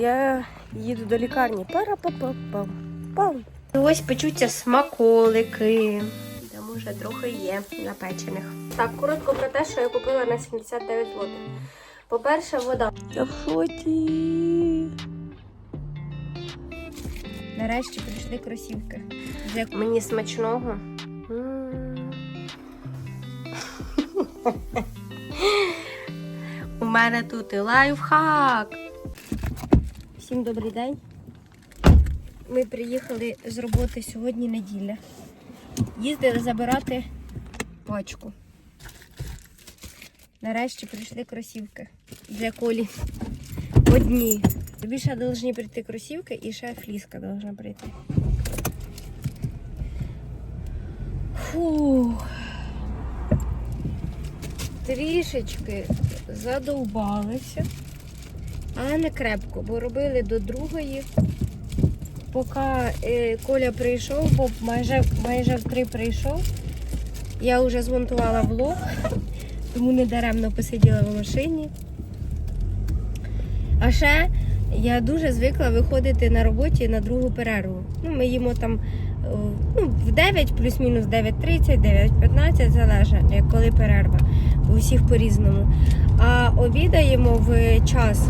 Я їду до лікарні. Пара-па-па-пам. Ось печуться смаколики. Там уже трохи є напечених. Так, коротко про те, що я купила на 79 злотих. По-перше, вода. Я в шоті. Нарешті прийшли кросівки. Мені смачного. У мене тут і лайфхак. Всім добрий день. Ми приїхали з роботи сьогодні неділя. Їздили забирати пачку. Нарешті прийшли кросівки для колі. Одні. Тобі ще повинні прийти кросівки і ще фліска повинна прийти. Фух. Трішечки задовбалися, але не крепко, бо робили до другої. Поки е, Коля прийшов, бо майже, майже в три прийшов, я вже змонтувала влог, тому не даремно посиділа в машині. А ще я дуже звикла виходити на роботі на другу перерву. Ну, ми їмо там е, ну, в 9, плюс-мінус 9.30, 9.15, залежить, коли перерва. У всіх по-різному. А обідаємо в час.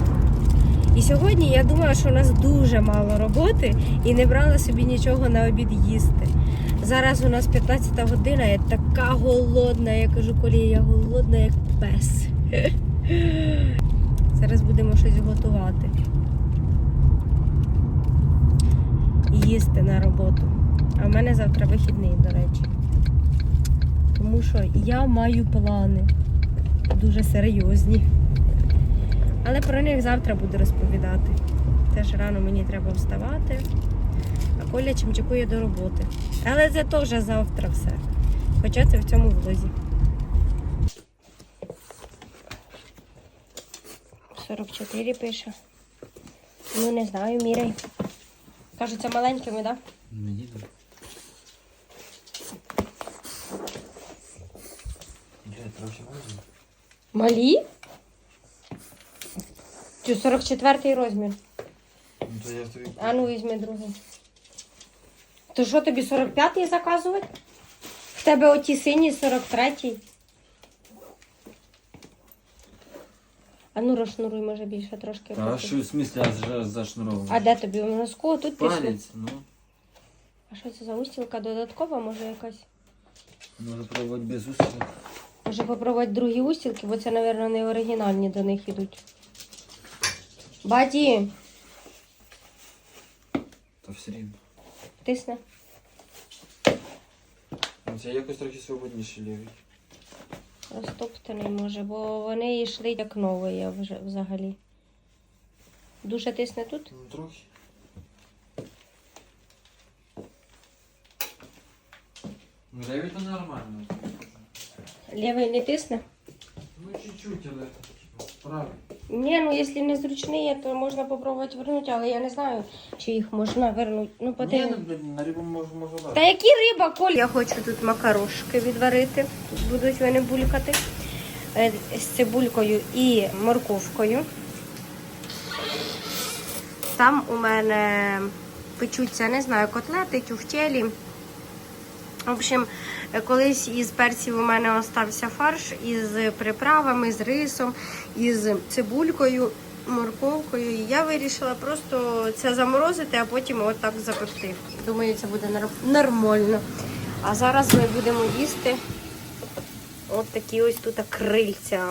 І сьогодні я думала, що у нас дуже мало роботи і не брала собі нічого на обід їсти. Зараз у нас 15 година, я така голодна. Я кажу, Колі, я голодна, як пес. Зараз будемо щось готувати. Їсти на роботу. А в мене завтра вихідний, до речі. Тому що я маю плани дуже серйозні. Але про них завтра буду розповідати. Теж рано мені треба вставати, а Коля чимчикує до роботи. Але це теж завтра все. Хоча це в цьому влозі. 44 пише. Ну не знаю, міряй. Кажеться маленькими, так? Мені так. Малі? Чи 44 розмір. Ну то я тобі. А ну візьми другий. То що тобі 45-й заказувати? В тебе оті сині 43-й. А ну розшнуруй, може більше трошки. А що в смислі я зашнуровую? А де тобі? У носку тут пішло. Палець, ну. А що це за устілка додаткова, може якась? Може пробувати без усилок. Може попробувати другі устілки, бо це, мабуть, не оригінальні до них ідуть. Баді, Та все рівно. тисне. Ну це якось трохи свободніше лівий. Розтоптаний може, бо вони йшли як нові я вже взагалі. Дуже тисне тут? Ну трохи. Ну лівий то нормально. Лівий не тисне? Ну чуть-чуть, але правильно. Ні, ну якщо не зручний, то можна попробувати вернути, але я не знаю, чи їх можна вернути. Ну, Ні, подивимо. ну, на рибу можу, можу Та які риба, Коль? Я хочу тут макарошки відварити. Тут будуть вони булькати Е, з цибулькою і морковкою. Там у мене печуться, не знаю, котлети, тюфтєлі. В общем, колись із перців у мене остався фарш із приправами, з рисом, із цибулькою, морковкою. І я вирішила просто це заморозити, а потім отак запекти. Думаю, це буде нормально. А зараз ми будемо їсти от такі ось тут крильця.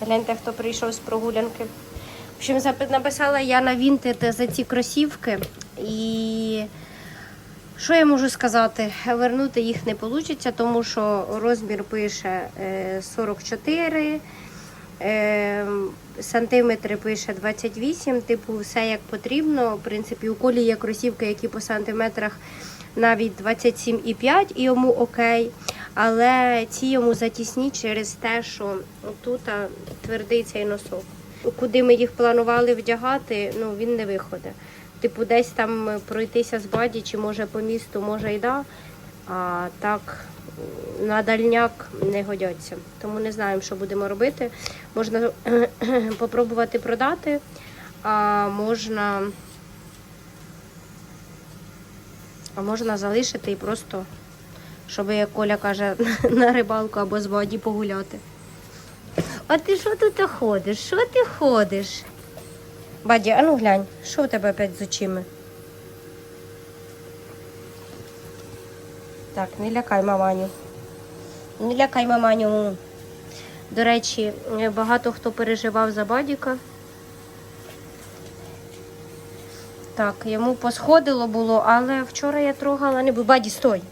Гляньте, хто прийшов з прогулянки. Общем, написала я на Vinted за ці кросівки. І що я можу сказати? Вернути їх не вийде, тому що розмір пише е, 44, е, сантиметри пише 28, типу, все як потрібно. В принципі, у колі є кросівки, які по сантиметрах навіть 27,5 і йому окей. Але ці йому затісні через те, що тут твердий цей носок. Куди ми їх планували вдягати, ну він не виходить. Типу, десь там пройтися з баді, чи може по місту, може й да. А так на дальняк не годяться. Тому не знаємо, що будемо робити. Можна попробувати продати, а можна, а можна залишити і просто, щоб, як Коля каже, на рибалку або з воді погуляти. А ти що тут ходиш? Що ти ходиш? Баді, а ну глянь, що у тебе опять з очима? Так, не лякай маманю. Не лякай маманю. До речі, багато хто переживав за Бадіка. Так, йому посходило було, але вчора я трогала не. Баді, стой.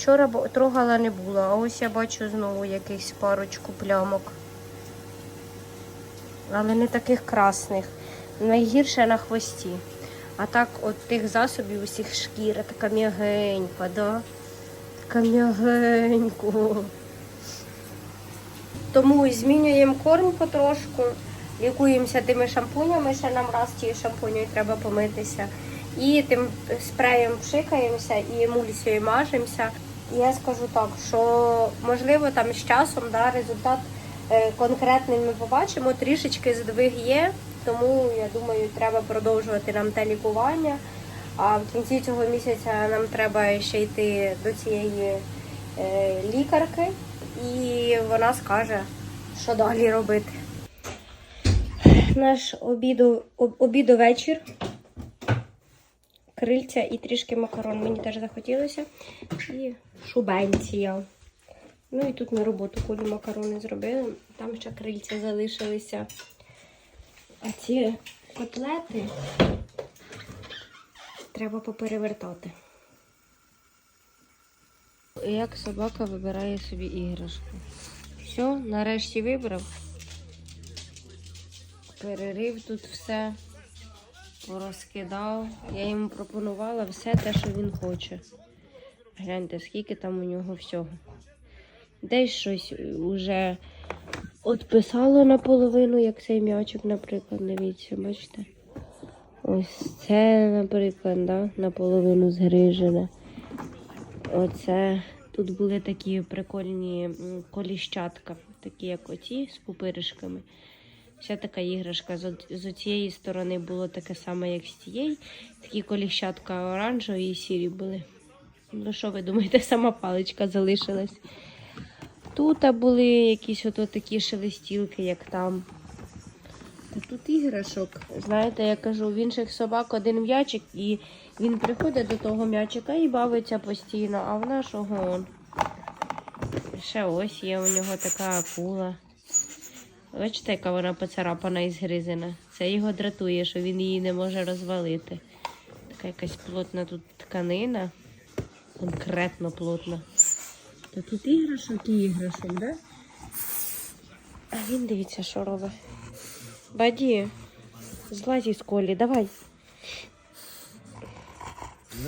Вчора трогала не було, а ось я бачу знову якихось парочку плямок. Але не таких красних. Найгірше на хвості. А так, от тих засобів усіх шкіра така м'ягенька, да? Така м'ягенько. Тому змінюємо корм потрошку, лікуємося тими шампунями, ще нам раз тією шампунею треба помитися. І тим спреєм пшикаємося і емульсією мажемося. Я скажу так, що можливо там з часом да, результат е, конкретний ми побачимо, трішечки здвиг є, тому я думаю, треба продовжувати нам те лікування. А в кінці цього місяця нам треба ще йти до цієї е, лікарки, і вона скаже, що далі робити. Наш обіду, об- обідовечір. Крильця і трішки макарон. Мені теж захотілося. І шубенція. Ну і тут на роботу колі макарони зробили. Там ще крильця залишилися. А ці котлети треба поперевертати. Як собака вибирає собі іграшку. Все, нарешті вибрав. Перерив тут все, порозкидав. Я йому пропонувала все те, що він хоче. Гляньте, скільки там у нього всього. Десь щось уже відписало наполовину, як цей м'ячик, наприклад, дивіться, бачите? Ось це, наприклад, да, наполовину згрижене. Оце тут були такі прикольні коліщатка, такі як оці з пупиришками. Вся така іграшка. З, з цієї сторони було таке саме, як з цієї. Такі коліщатка оранжеві і сірі були. Ну що ви думаєте, сама паличка залишилась. Тут були якісь ото такі шелестілки, як там. Та тут іграшок. Знаєте, я кажу, в інших собак один м'ячик, і він приходить до того м'ячика і бавиться постійно, а в нашого он. Ще ось є у нього така акула. Бачите, яка вона поцарапана і згризена. Це його дратує, що він її не може розвалити. Така якась плотна тут тканина. Конкретно плотна. Та тут іграшок і іграшок, да? А він дивіться, що робить. Баді, злазь із колі, давай.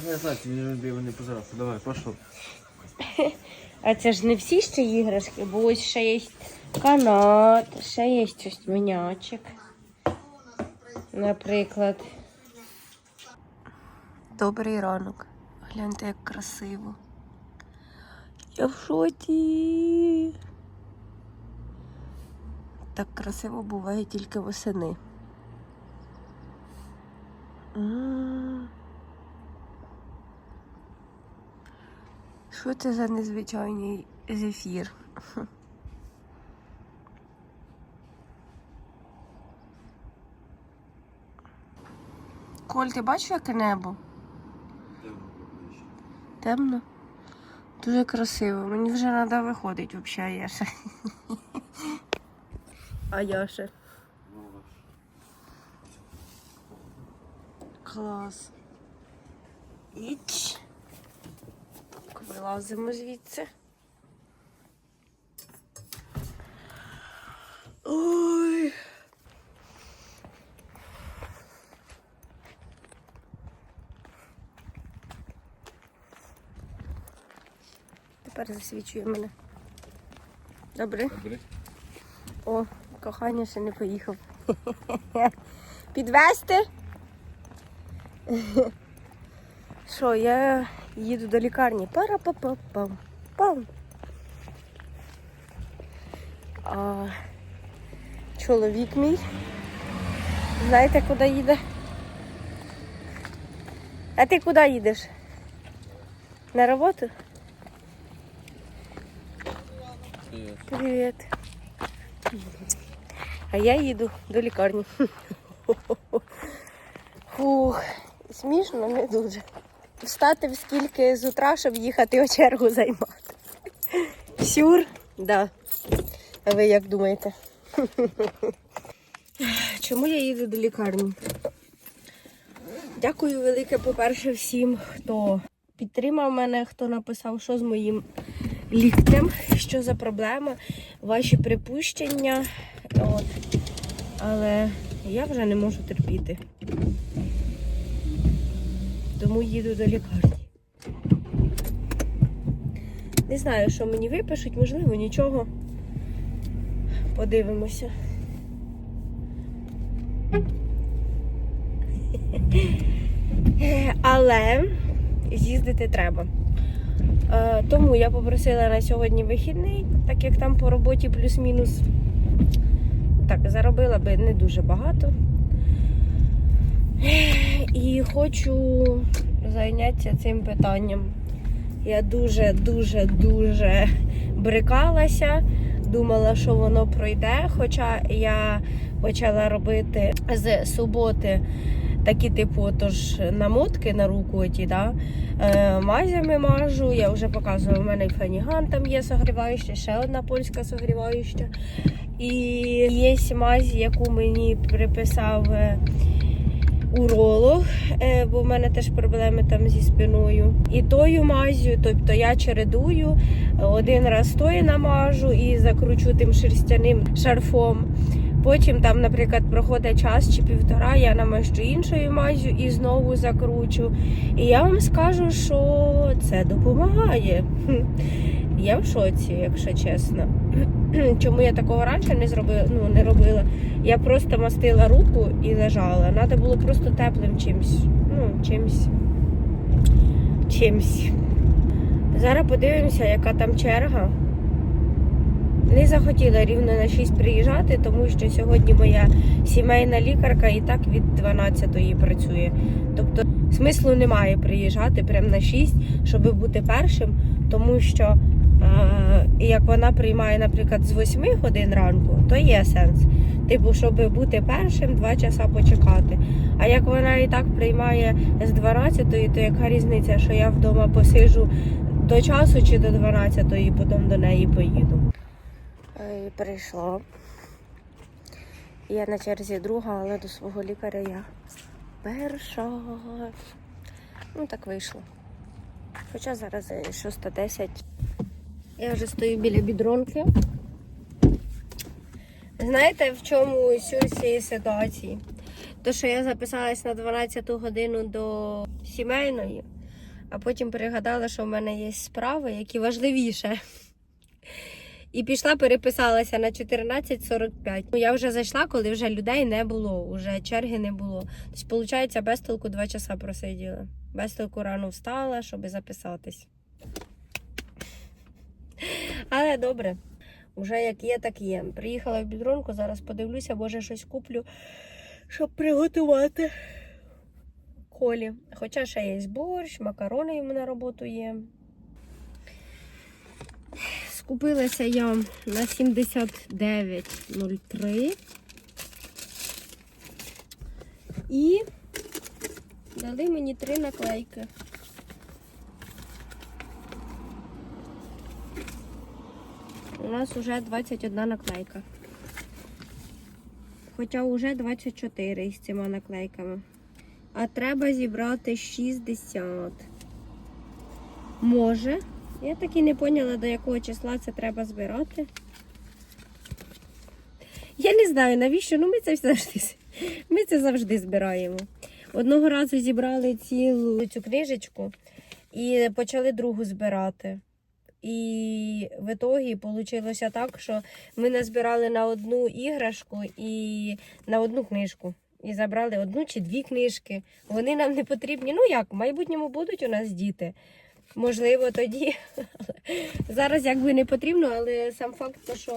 Давай мені би вони позирався. Давай, пошов. А це ж не всі ще іграшки, бо ось ще є канат, ще є щось мінячик. Наприклад. Добрий ранок. Гляньте, як красиво. Я в шоці. Так красиво буває тільки восени. Що це за незвичайний зефір? Коль, ти бачиш, яке небо? Темно? Дуже красиво. Мені вже треба виходити взагалі, я ще. А я ще. Клас. Іч. Так, Вилазимо звідси. Тепер засвічує мене. Добре? Добре. О, кохання ще не поїхав. Підвести? Що, я їду до лікарні. Пара-па-па-пам. Пам. А, чоловік мій. Знаєте, куди їде? А ти куди їдеш? На роботу? Привіт. А я їду до лікарні. Фух, смішно, не дуже. Встати в скільки з утра, щоб їхати о чергу займати. Сюр? Да. А ви як думаєте? Чому я їду до лікарні? Дякую велике, по-перше, всім, хто підтримав мене, хто написав, що з моїм ліктем, що за проблема, ваші припущення. От. Але я вже не можу терпіти. Тому їду до лікарні. Не знаю, що мені випишуть, можливо, нічого. Подивимося. Але з'їздити треба. Е, Тому я попросила на сьогодні вихідний, так як там по роботі плюс-мінус. Так, заробила би не дуже багато. І хочу зайнятися цим питанням. Я дуже, дуже, дуже брикалася, думала, що воно пройде. Хоча я почала робити з суботи такі, типу, тож намотки на руку оті, да? е, мазями мажу. Я вже показувала, у мене і фаніган там є согріваюча, ще одна польська согріваюча. І є мазь, яку мені приписав е, уролог, е, бо в мене теж проблеми там зі спиною. І тою мазю, тобто я чередую, один раз тою намажу і закручу тим шерстяним шарфом. Потім там, наприклад, проходить час чи півтора, я намащу іншою мазю і знову закручу. І я вам скажу, що це допомагає. Я в шоці, якщо чесно. Чому я такого раніше не зробила, ну не робила? Я просто мастила руку і лежала. Треба було просто теплим чимсь. Ну, чимсь. Чимсь. Зараз подивимося, яка там черга. Не захотіла рівно на 6 приїжджати, тому що сьогодні моя сімейна лікарка і так від 12-ї працює. Тобто смислу немає приїжджати прямо на 6, щоб бути першим, тому що е, як вона приймає, наприклад, з 8 годин ранку, то є сенс. Типу, щоб бути першим, 2 часа почекати. А як вона і так приймає з 12-ї, то яка різниця, що я вдома посижу до часу чи до 12-ї, потім до неї поїду. Прийшла. Я на черзі друга, але до свого лікаря я перша. Ну, так вийшло. Хоча зараз 6.10. Я вже стою біля бідронки. Знаєте, в чому сюр цієї ситуації? То, що я записалась на 12 годину до сімейної, а потім пригадала, що в мене є справи, які важливіше. І пішла, переписалася на 14.45. Ну, я вже зайшла, коли вже людей не було, вже черги не було. Тобто, виходить, без толку 2 часа просиділа. Без толку рано встала, щоб записатись. Але добре, вже як є, так є. Приїхала в бідронку, зараз подивлюся, може щось куплю, щоб приготувати колі. Хоча ще є борщ, макарони йому на роботу є. Скупилася я на 79,03 і дали мені три наклейки. У нас вже 21 наклейка. Хоча вже 24 із цими наклейками. А треба зібрати 60. Може. Я так і не поняла, до якого числа це треба збирати. Я не знаю, навіщо, ну ми це завжди, ми це завжди збираємо. Одного разу зібрали цілу цю книжечку і почали другу збирати. І в ітогі вийшло так, що ми назбирали на одну іграшку і на одну книжку. І забрали одну чи дві книжки. Вони нам не потрібні. Ну як, в майбутньому будуть у нас діти. Можливо, тоді. Зараз якби не потрібно, але сам факт, що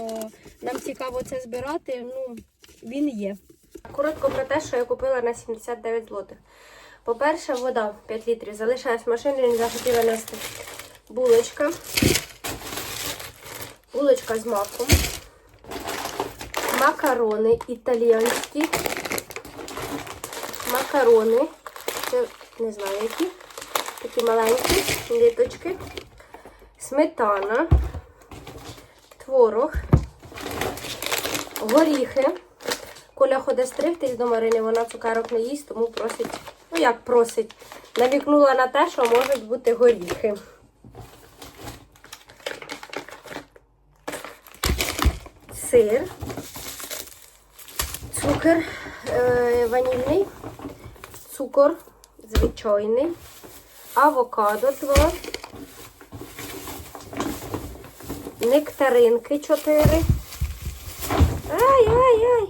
нам цікаво це збирати, ну, він є. Коротко про те, що я купила на 79 злотих. По-перше, вода 5 літрів. Залишилась в машині, не захотіла нести. Булочка. Булочка з маком. Макарони італіянські. Макарони. Це не знаю які. Такі маленькі літочки. Сметана. Творог. Горіхи. Коля ходить стригтись до Марини, вона цукерок не їсть, тому просить, ну як просить, навікнула на те, що можуть бути горіхи. Сир, цукор е, ванільний, цукор звичайний, авокадо 2, нектаринки 4. Ай-ай-ай!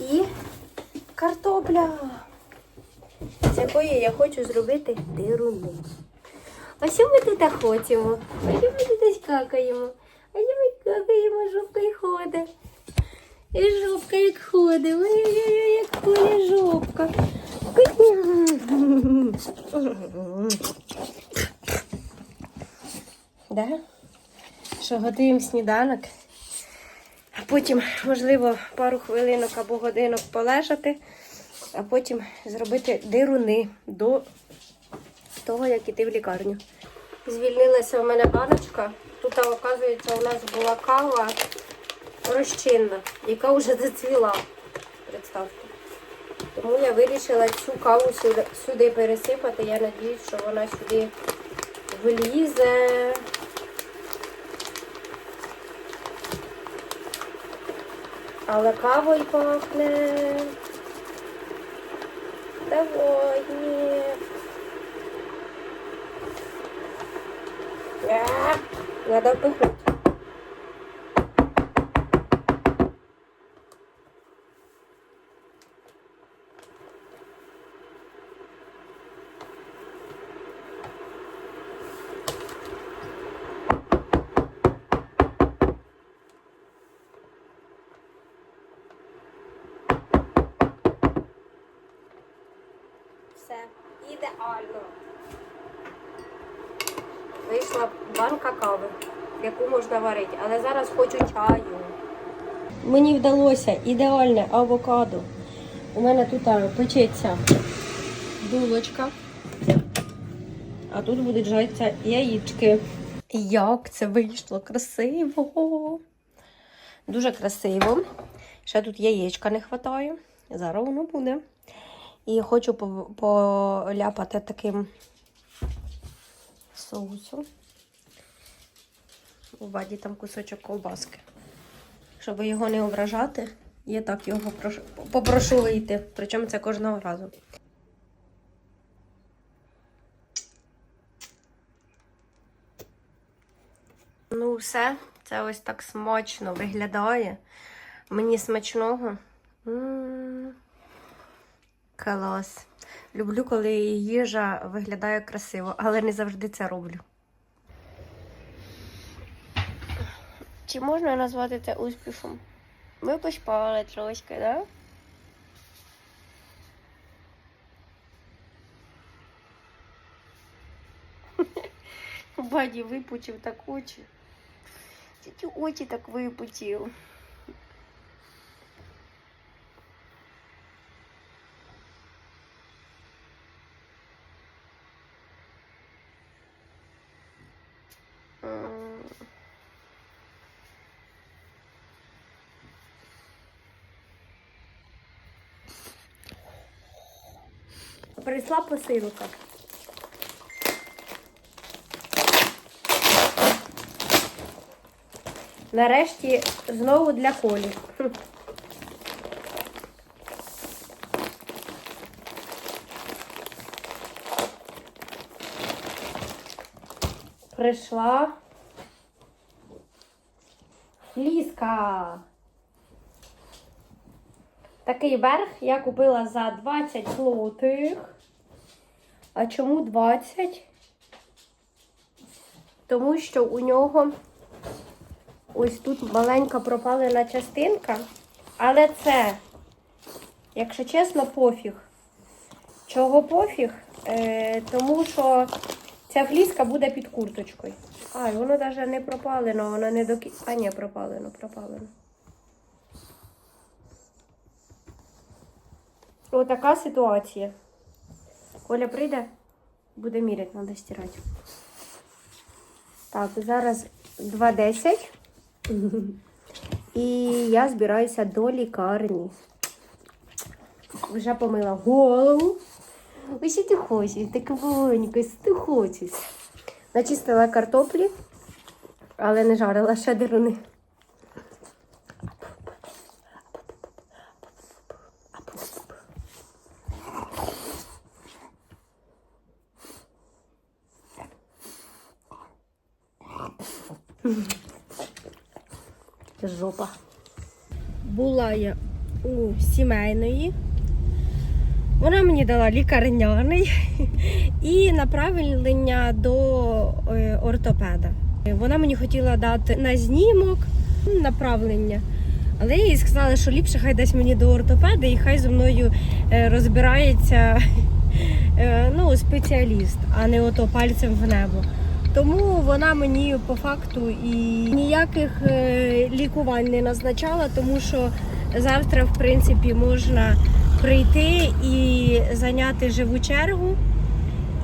І картопля, з якої я хочу зробити дируни. А що ми тут хочемо? А що ми тут какаємо? А що ми какаємо, жопка і ходить. І жопка як ходить. Ой-ой-ой, як ходить жопка. Да? Що готуємо сніданок, а потім, можливо, пару хвилинок або годинок полежати, а потім зробити дируни до того, як іти в лікарню. Звільнилася у мене баночка. Тут, оказується, у нас була кава розчинна, яка вже зацвіла. Представте. Тому я вирішила цю каву сюди, сюди пересипати. Я сподіваюся, що вона сюди влізе. Але кавою пахне. Давай, ні. А, Надо впихнути. Яку але зараз хочу чаю. Мені вдалося ідеальне авокадо. У мене тут печеться булочка, а тут будуть жаритися яєчки. Як це вийшло красиво! Дуже красиво. Ще тут яєчка не вистачає. Зараз воно буде. І хочу поляпати таким соусом. У ваді там кусочок ковбаски. Щоб його не ображати, я так його прошу, попрошу вийти. Причому це кожного разу. Ну, все, це ось так смачно виглядає. Мені смачного. М. Клас. Люблю, коли їжа виглядає красиво, але не завжди це роблю. Чи можна назвати це успіхом? Ми поспали трошки, да? Баді випучив так очі. Ті очі так випучив. М. Прийшла посилка. Нарешті знову для колі. Прийшла фліска. Такий верх я купила за 20 злотих. А чому 20? Тому що у нього ось тут маленька пропалена частинка. Але це, якщо чесно, пофіг. Чого пофіг? Е, тому що ця фліска буде під курточкою. А, і воно навіть не пропалено, воно не до кі- А, ні, пропалено, пропалено. Отака ситуація. Коля прийде, буде міряти, треба стирати. Так, зараз 2.10. І я збираюся до лікарні. Вже помила голову. Ось ти хочеш, таке маленьке, ти. Начистила картоплі, але не жарила ще деруни. Була у сімейної. Вона мені дала лікарняний і направлення до е, ортопеда. Вона мені хотіла дати на знімок направлення. Але їй сказала, що ліпше хай дасть мені до ортопеда і хай зі мною е, розбирається е, ну, спеціаліст, а не ото пальцем в небо. Тому вона мені по факту і ніяких лікувань не назначала, тому що завтра, в принципі, можна прийти і зайняти живу чергу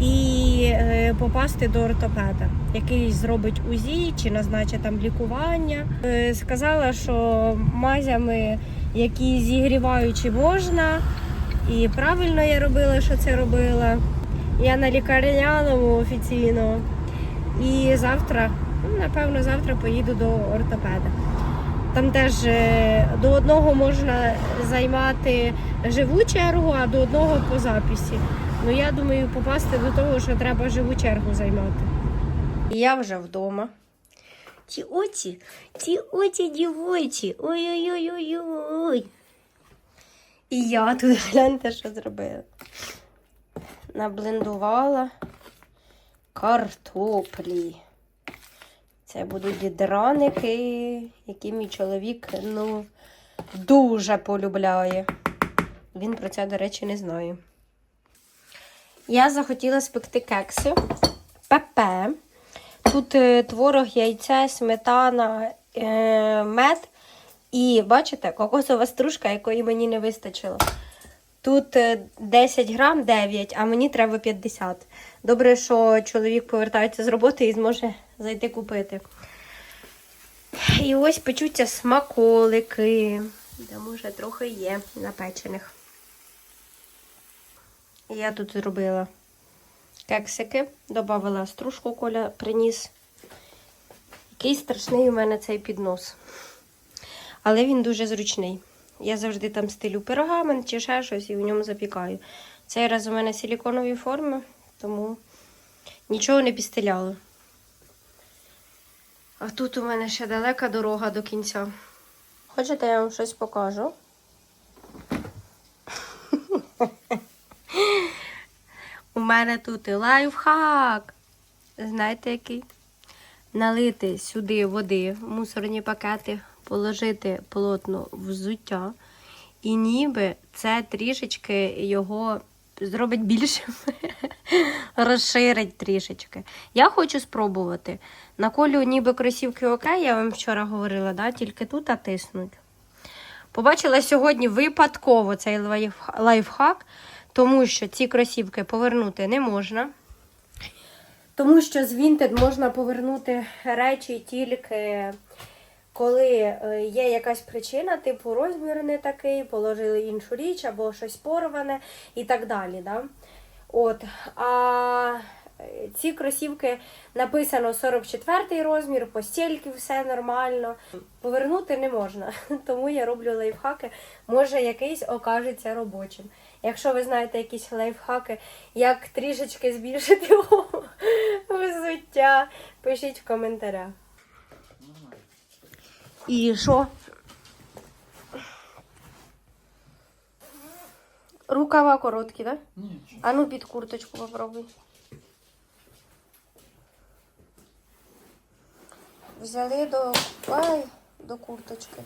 і е, попасти до ортопеда, який зробить УЗІ чи назначить там лікування. Е, сказала, що мазями, які зігріваючі можна, і правильно я робила, що це робила. Я на лікарняному офіційно. І завтра, ну, напевно, завтра поїду до ортопеда. Там теж е, до одного можна займати живу чергу, а до одного по записі. Ну я думаю, попасти до того, що треба живу чергу займати. Я вже вдома. Ті очі, ті очі дівочі. Ой-ой-ой-ой-ой. І я тут гляньте, що зробила. Наблендувала картоплі. Це будуть драники, які мій чоловік ну, дуже полюбляє. Він про це, до речі, не знає. Я захотіла спекти кекси. ПП. Тут е, творог, яйце, сметана, е, мед. І бачите, кокосова стружка, якої мені не вистачило. Тут е, 10 грам 9, а мені треба 50. Добре, що чоловік повертається з роботи і зможе зайти купити. І ось печуться смаколики. Де може трохи є напечених. Я тут зробила кексики, додавала стружку, коля приніс. Який страшний у мене цей піднос. Але він дуже зручний. Я завжди там стилю пергамент чи ще щось і в ньому запікаю. Цей раз у мене силіконові форми, тому нічого не підстеляла. А тут у мене ще далека дорога до кінця. Хочете, я вам щось покажу? У мене тут і лайфхак. Знаєте який? Налити сюди води в мусорні пакети, положити полотно взуття, і ніби це трішечки його зробить більшим, розширить трішечки. Я хочу спробувати. На колю ніби кросівки окей, я вам вчора говорила, да? тільки тут тиснуть. Побачила сьогодні випадково цей лайф- лайфхак, тому що ці кросівки повернути не можна. Тому що з Vinted можна повернути речі тільки коли е, є якась причина, типу розмір не такий, положили іншу річ або щось порване і так далі. Да? От. А е, ці кросівки написано 44 розмір, по стільки все нормально. Повернути не можна. Тому я роблю лайфхаки. Може, якийсь окажеться робочим. Якщо ви знаєте якісь лайфхаки, як трішечки збільшити взуття, пишіть в коментарях. І що? Рукава короткі, так? Да? Ні, А ну під курточку попробуй. Взяли до, ай, до курточки.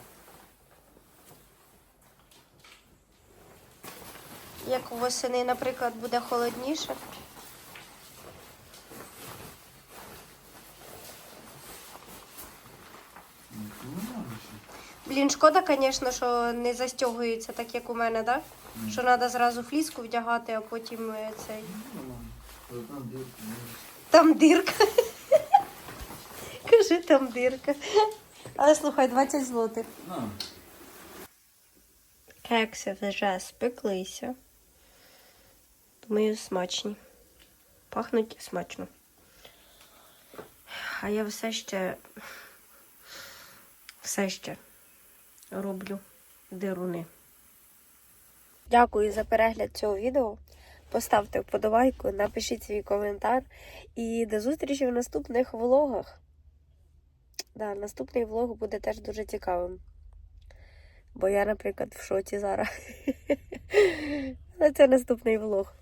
Як восени, наприклад, буде холодніше. Блін, шкода, звісно, що не застягується так, як у мене, так? Да? Що треба зразу фліску вдягати, а потім е, цей. Там дирка. Кажи, там дирка. Але слухай, 20 злотих. Кекси вже спеклися. Думаю, смачні. Пахнуть смачно. А я все ще все ще роблю дируни. Дякую за перегляд цього відео. Поставте вподобайку, напишіть свій коментар і до зустрічі в наступних влогах. Да, наступний влог буде теж дуже цікавим. Бо я, наприклад, в шоці зараз. Але це наступний влог.